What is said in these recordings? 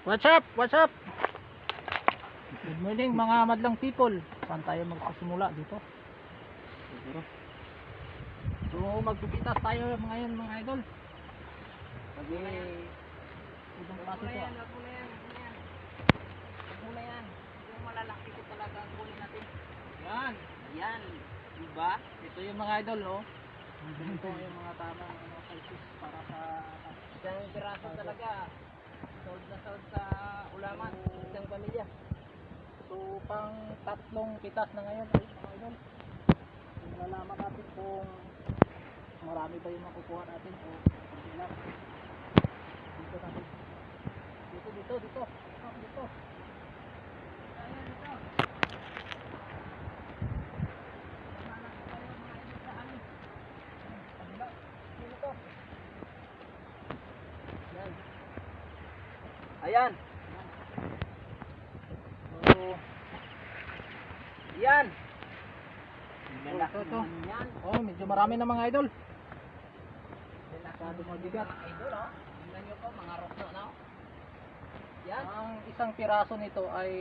What's up? What's up? Good morning mga madlang people. Saan tayo magpasimula dito? Siguro. So magpipitas tayo mga yan mga idol. Pagi ibang klase to. ah. Wag mo na yan, wag mo na yan. Wag mo na yan. Yung malalaki ko talaga ang kunin natin. Yan. Yan. Diba? Ito yung mga idol no. Ito yung mga tamang ano, sizes para sa Isang piraso talaga. Sold na sold sa ulaman. Isang pamilya. So pang tatlong pitas na ngayon ay mga idol. Natin kung marami ba yung makukuha natin o hindi. Dito natin. Dito, dito, dito. Ah, dito. Ayan ito. Mamalaki tayo mga idol sa amin. Kabila. Dito. Yan. Ayan. So, Yan. Ito, ito. Yan. oh, medyo marami na mga idol. Masyado mabigat. Mga idol oh. Tingnan nyo po mga rokno na oh. Yan. Ang isang piraso nito ay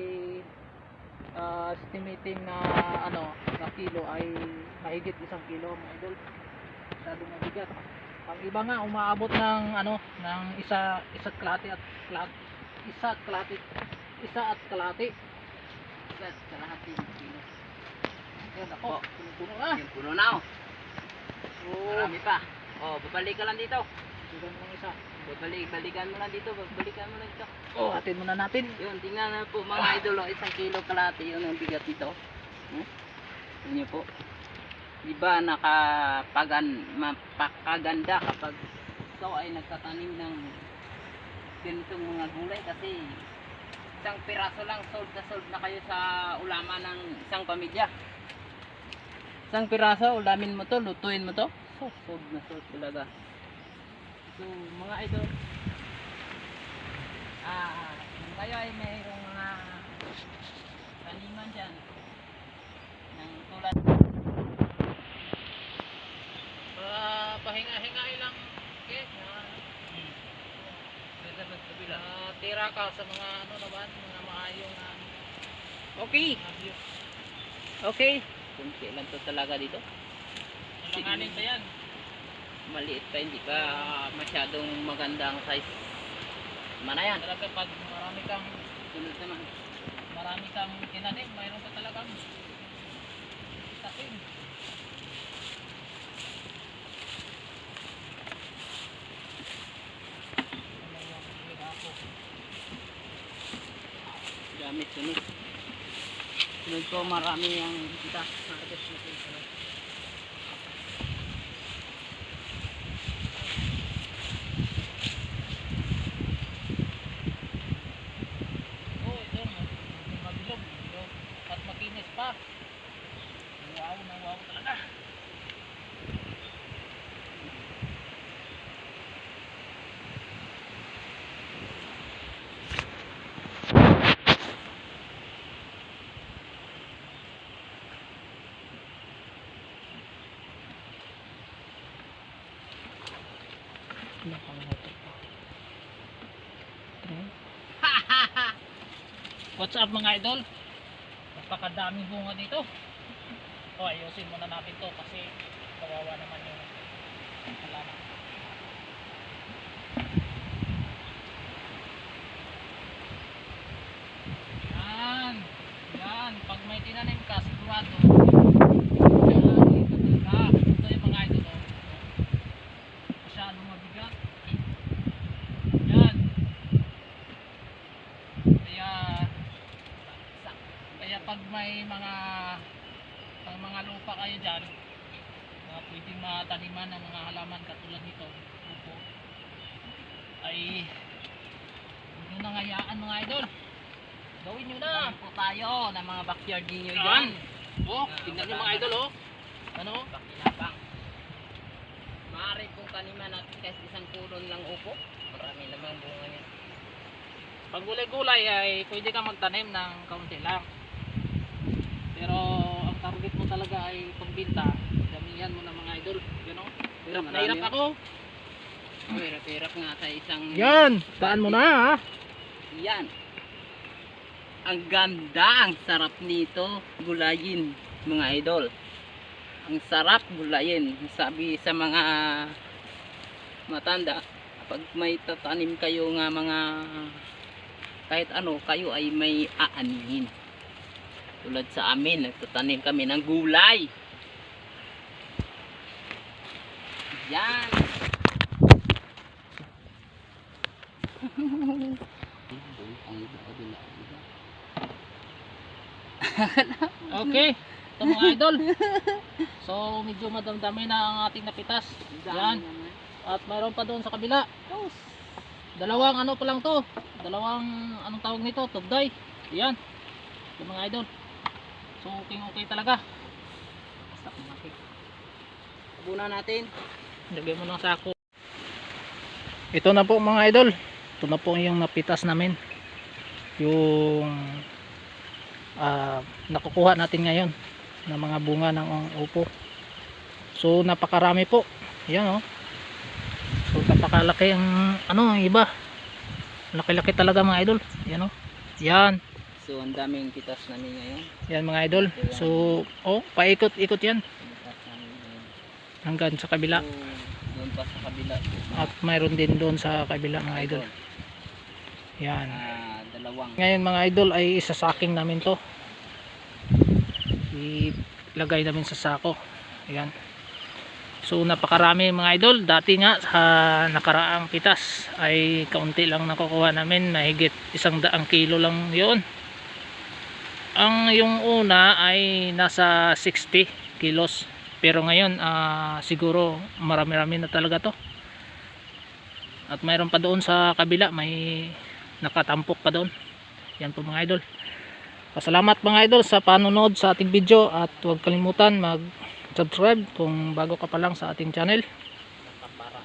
ah, estimating na ano, na kilo ay mahigit isang kilo mga idol. Masyadong mabigat. Ang iba nga umaabot ng ano, ng isa isa kalate at klat isa at kalate isa at kalate. Yes, kalahati ng kilo. Yan ako, puno na. Yung puno na oh. Marami pa. Oh, babalik ka lang dito. sugan ng isa. Babalik, balikan mo lang dito, babalikan mo lang dito. Oh, atin muna natin. Yun, tingnan na po mga idol, oh, isang kilo kalate yun ang bigat nito. Hmm? Tingnan niyo po. Di ba nakapagan, mapakaganda kapag ikaw ay nagtatanim ng ganitong mga gulay kasi isang piraso lang sold na sold na kayo sa ulaman ng isang pamilya. Isang piraso, ulamin mo to, lutuin mo to. So, sold na sold talaga. So, mga idol, ah, kung kayo ay mayroong mga taniman dyan, ng tulad, Para pahinga-hingain lang. Okay? Ganda ng kabila. Uh, tira ka sa mga ano naman, mga maayong uh, Okay, view. okay. Kunti lang to talaga dito. Alanganin pa yan. Maliit pa, hindi pa masyadong magandang size. Mana yan? Talaga pag marami kang Sunod naman. marami kang tinanim, mayroon ka talagang tasim. Sunod. Ko marami ang kita. Harvest natin sunod. Oh, ito, ma- mabilog, bilog. At makinis pa. Wow, na wow talaga. What's up mga idol? Napakadaming bunga dito. O ayusin muna natin to kasi kawawa naman yung halaman. Yan. Yan. Pag may tinanim ka, sigurado. Yan. Ito talaga. Ito yung mga idol. Oh. Masyadong mabigat. Yan. Kaya kaya pag may mga pag mga lupa kayo dyan mga pwedeng mataniman ng mga halaman katulad nito upo ay nyo nang hayaan mga idol gawin nyo na Dami po tayo ng mga backyard ninyo Yan. dyan. oh tingnan nyo mga idol oh ano Pakinabang. Maaari pong taniman natin kahit isang kulon lang upo. Marami namang bunga niya. pag gulay-gulay ay pwede ka magtanim ng kaunti lang pero ang target mo talaga ay pagbinta damihan mo ng mga idol you know hirap na Marami hirap ako Hirap-hirap nga sa isang yan daan mo na ha Yan. Ang ganda, ang sarap nito gulayin mga idol. Ang sarap gulayin. Sabi sa mga matanda, pag may tatanim kayo nga mga kahit ano, kayo ay may aanihin. Tulad sa amin, nagtatanim kami ng gulay. Yan. Okay. Ito mga idol. So medyo madamdami na ang ating napitas. Yan. At mayroon pa doon sa kabila. Dalawang ano pa lang to. Dalawang anong tawag nito? Tubday. Yan. Ito mga idol. So okay okay talaga. Basta kumaki. Abuna natin. Lagay mo ng sako. Ito na po mga idol. Ito na po yung napitas namin. Yung ah, nakukuha natin ngayon na mga bunga ng upo. So napakarami po. Yan oh. So napakalaki ang ano iba. Laki-laki talaga mga idol. Yan oh. Yan. So, ang daming kitas namin ngayon. Yan mga idol. So oh, paikot-ikot yan hanggang sa kabila. So, doon pa sa kabila. At mayroon din doon sa kabila mga idol. Yan. Ah, dalawang. Ngayon mga idol ay isasaking namin to. Ilagay namin sa sako. Ayan. So napakarami mga idol. Dati nga sa nakaraang pitas ay kaunti lang nakukuha namin. Mahigit isang daang kilo lang yon. Ang yung una ay nasa 60 kilos. Pero ngayon ah, siguro marami-rami na talaga to. At mayroon pa doon sa kabila may nakatampok pa doon. Yan po mga idol. Pasalamat mga idol sa panonood sa ating video at huwag kalimutan mag subscribe kung bago ka pa lang sa ating channel.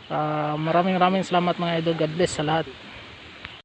Ah, maraming maraming salamat mga idol. God bless sa lahat.